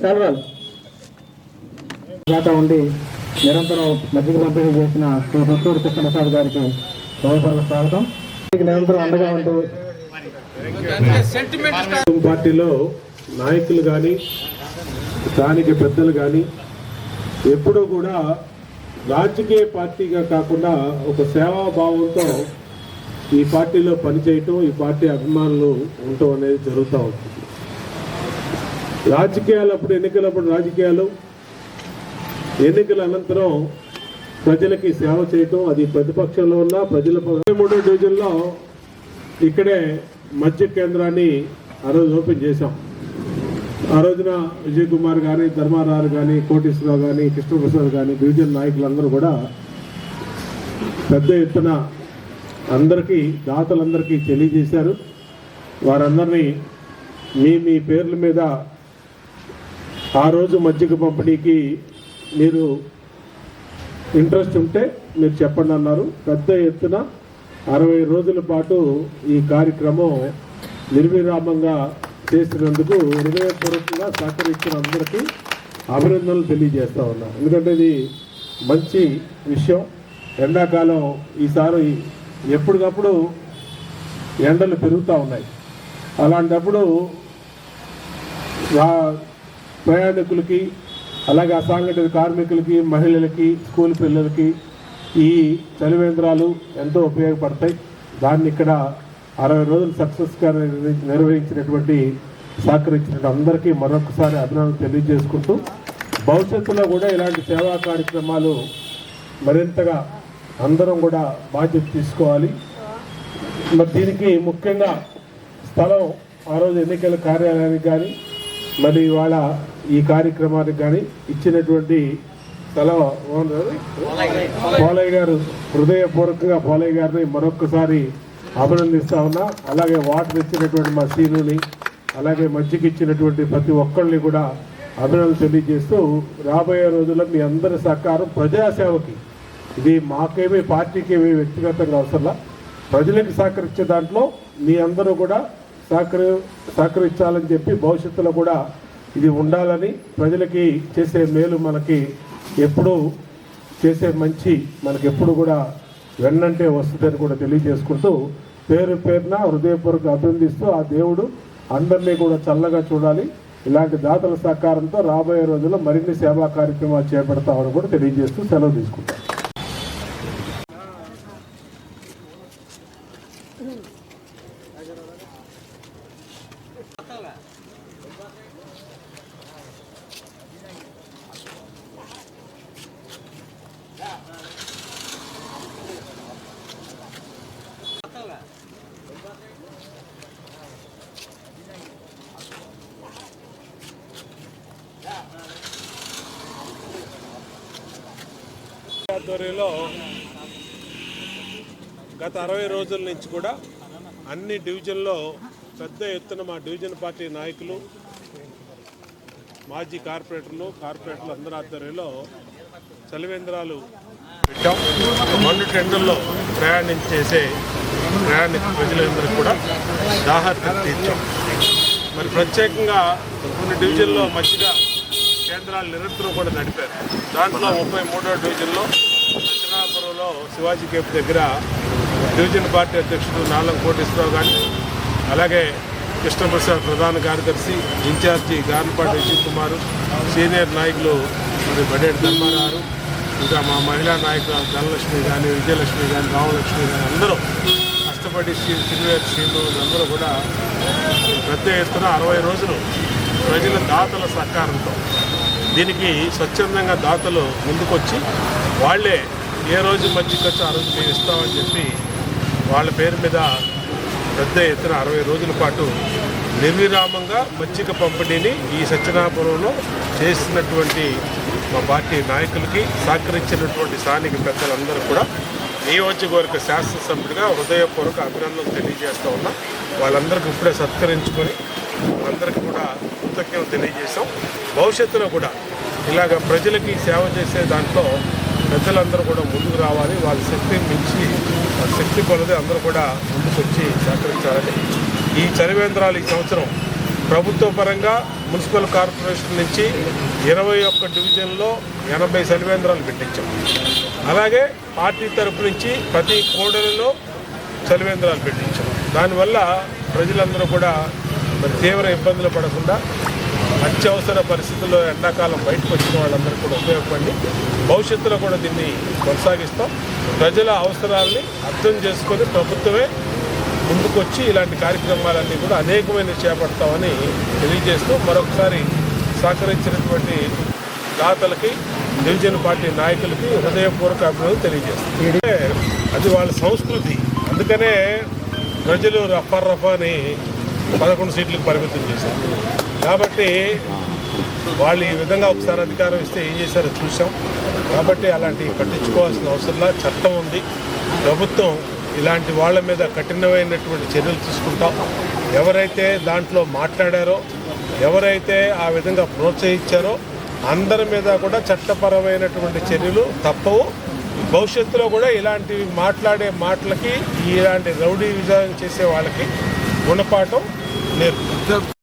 సెలవులు దాకా ఉండి నిరంతరం మధ్యకి పంపిణీ చేసిన శ్రీ పుత్తూరు కృష్ణప్రసాద్ గారికి హృదయపూర్వక స్వాగతం. నిరంతరం అండగా ఉంటూ పార్టీలో నాయకులు కానీ స్థానిక పెద్దలు కానీ ఎప్పుడూ కూడా రాజకీయ పార్టీగా కాకుండా ఒక సేవాభావంతో ఈ పార్టీలో పనిచేయటం ఈ పార్టీ అభిమానులు ఉండటం అనేది జరుగుతూ ఉంటుంది. రాజకీయాలు అప్పుడు ఎన్నికలప్పుడు రాజకీయాలు ఎన్నికల అనంతరం ప్రజలకి సేవ చేయటం అది ప్రతిపక్షంలో ఉన్న ప్రజల మూడో డివిజన్లో ఇక్కడే మధ్య కేంద్రాన్ని ఆ రోజు ఓపెన్ చేశాం. ఆ రోజున విజయ్ కుమార్ కానీ ధర్మారావు కానీ కోటేశ్వరరావు కానీ కృష్ణప్రసాద్ కానీ డివిజన్ నాయకులందరూ కూడా పెద్ద ఎత్తున అందరికీ దాతలందరికీ తెలియజేశారు. వారందరినీ మీ మీ పేర్ల మీద ఆ రోజు మజ్జిగ పంపిణీకి మీరు ఇంట్రెస్ట్ ఉంటే మీరు చెప్పండి అన్నారు. పెద్ద ఎత్తున అరవై రోజుల పాటు ఈ కార్యక్రమం నిర్విరామంగా చేసినందుకు హృదయపూర్వకంగా సహకరించిన అందరికీ అభినందనలు తెలియజేస్తా ఉన్నా. ఎందుకంటే ఇది మంచి విషయం. ఎండాకాలం ఈసారి ఎప్పటికప్పుడు ఎండలు పెరుగుతూ ఉన్నాయి. అలాంటప్పుడు ప్రయాణికులకి అలాగే అసాంఘటిత కార్మికులకి మహిళలకి స్కూల్ పిల్లలకి ఈ చలివేంద్రాలు ఎంతో ఉపయోగపడతాయి. దాన్ని ఇక్కడ అరవై రోజులు సక్సెస్గా నిర్వహించినటువంటి సహకరించిన అందరికీ మరొకసారి అభినందనలు తెలియజేసుకుంటూ భవిష్యత్తులో కూడా ఇలాంటి సేవా కార్యక్రమాలు మరింతగా అందరం కూడా బాధ్యత తీసుకోవాలి. మరి దీనికి ముఖ్యంగా స్థలం ఆ రోజు ఎన్నికల కార్యాలయానికి కానీ మరి ఇవాళ ఈ కార్యక్రమానికి కానీ ఇచ్చినటువంటి స్థలం ఓనర్ పోలయ్య గారు హృదయపూర్వకంగా పోలయ్య గారిని మరొకసారి అభినందిస్తా ఉన్నా. అలాగే వాటర్ ఇచ్చినటువంటి మా సీనుని అలాగే మజ్జికి ఇచ్చినటువంటి ప్రతి ఒక్కరిని కూడా అభినందన తెలియజేస్తూ రాబోయే రోజుల్లో మీ అందరి సహకారం ప్రజాసేవకి. ఇది మాకేమీ పార్టీకి ఏమీ వ్యక్తిగతంగా అవసరంలా. ప్రజలకు సహకరించే దాంట్లో మీ అందరూ కూడా సహకరి సహకరించాలని చెప్పి భవిష్యత్తులో కూడా ఇది ఉండాలని ప్రజలకి చేసే మేలు మనకి ఎప్పుడూ చేసే మంచి మనకి ఎప్పుడు కూడా వెన్నంటే వస్తుందని కూడా తెలియజేసుకుంటూ పేరు పేరున హృదయపూర్వక అభినందిస్తూ ఆ దేవుడు అందరినీ కూడా చల్లగా చూడాలి. ఇలాంటి దాతల సహకారంతో రాబోయే రోజుల్లో మరిన్ని సేవా కార్యక్రమాలు చేపడతామని కూడా తెలియజేస్తూ సెలవు తీసుకుంటాం. ఆధ్వర్యంలో గత అరవై రోజుల నుంచి కూడా అన్ని డివిజన్లో పెద్ద ఎత్తున మా డివిజన్ పార్టీ నాయకులు మాజీ కార్పొరేటర్లు కార్పొరేటర్లు అందరి ఆధ్వర్యంలో చలివేంద్రాలు పెట్టాం. మండు టెండర్లో ప్రయాణం చేసే ప్రయాణిక ప్రజలందరికీ కూడా దాహార్త తీర్చాం. మరి ప్రత్యేకంగా కొన్ని డివిజన్లో మంచిగా కేంద్రాలు నిరంతరం కూడా నడిపారు. దాంట్లో ముప్పై మూడో డివిజన్లో దక్షిణాపురంలో శివాజీ కేఫ్ దగ్గర డివిజన్ పార్టీ అధ్యక్షుడు నాలం కోటేశ్వరరావు కానీ అలాగే కృష్ణప్రసాద్ ప్రధాన కార్యదర్శి ఇన్ఛార్జి గార్లపాటి విజయ్ కుమార్ సీనియర్ నాయకులు మరి బడేటి ధర్మారావు ఇంకా మా మహిళా నాయకులు ధనలక్ష్మి కానీ విజయలక్ష్మి కానీ రామలక్ష్మి కానీ అందరూ కష్టపడి శ్రీ సిల్వేర్ శ్రీలు అందరూ కూడా పెద్ద ఎత్తున అరవై రోజులు ప్రజల దాతల సహకారంతో దీనికి స్వచ్ఛందంగా దాతలు ముందుకొచ్చి వాళ్ళే ఏ రోజు మంచి ఖర్చు ఆ రోజు మేము ఇస్తామని చెప్పి వాళ్ళ పేరు మీద పెద్ద ఎత్తున అరవై రోజుల పాటు నిర్విరామంగా మజ్జిగ పంపిణీని ఈ సత్యనాపురంలో చేసినటువంటి మా పార్టీ నాయకులకి సహకరించినటువంటి స్థానిక పెద్దలందరూ కూడా నియోజకవర్గ శాసనసభ్యుడిగా హృదయపూర్వక అభినందనలు తెలియజేస్తూ ఉన్నా. వాళ్ళందరికీ ఇప్పుడే సత్కరించుకొని అందరికి కూడా కృతజ్ఞతలు తెలియజేశాం. భవిష్యత్తులో కూడా ఇలాగ ప్రజలకి సేవ చేసే దాంట్లో పెద్దలందరూ కూడా ముందుకు రావాలి. వాళ్ళ శక్తిని మించి వాళ్ళ శక్తి కొలది అందరూ కూడా ముందుకు వచ్చి సహకరించాలని. ఈ చలివేంద్రాలు ఈ సంవత్సరం ప్రభుత్వ పరంగా మున్సిపల్ కార్పొరేషన్ నుంచి ఇరవై ఒక్క డివిజన్లో ఎనభై చలివేంద్రాలు పెట్టించాం. అలాగే పార్టీ తరపు నుంచి ప్రతి కోడలలో చలివేంద్రాలు పెట్టించాం. దానివల్ల ప్రజలందరూ కూడా మరి తీవ్ర ఇబ్బందులు పడకుండా అత్యవసర పరిస్థితుల్లో ఎండాకాలం బయటకు వచ్చిన వాళ్ళందరూ కూడా ఉపయోగపడి భవిష్యత్తులో కూడా దీన్ని కొనసాగిస్తాం. ప్రజల అవసరాల్ని అర్థం చేసుకొని ప్రభుత్వమే ముందుకొచ్చి ఇలాంటి కార్యక్రమాలన్నీ కూడా అనేకమైన చేపడతామని తెలియజేస్తూ మరొకసారి సహకరించినటువంటి దాతలకి డివిజన్ పార్టీ నాయకులకి హృదయపూర్వక అభినందనలు తెలియజేస్తాం. అది వాళ్ళ సంస్కృతి. అందుకనే ప్రజలు రఫర్ రఫా అని పదకొండు సీట్లకు పరిమితం చేశారు. కాబట్టి వాళ్ళు ఈ విధంగా ఒకసారి అధికారం ఇస్తే ఏం చేశారో చూసాం కాబట్టి అలాంటివి పట్టించుకోవాల్సిన అవసరంలా చట్టం ఉంది. ప్రభుత్వం ఇలాంటి వాళ్ళ మీద కఠినమైనటువంటి చర్యలు తీసుకుంటాం. ఎవరైతే దాంట్లో మాట్లాడారో ఎవరైతే ఆ విధంగా ప్రోత్సహించారో అందరి మీద కూడా చట్టపరమైనటువంటి చర్యలు తప్పవు. భవిష్యత్తులో కూడా ఇలాంటివి మాట్లాడే మాటలకి ఇలాంటి రౌడీ విజయం చేసే వాళ్ళకి గుణపాఠం నేర్పు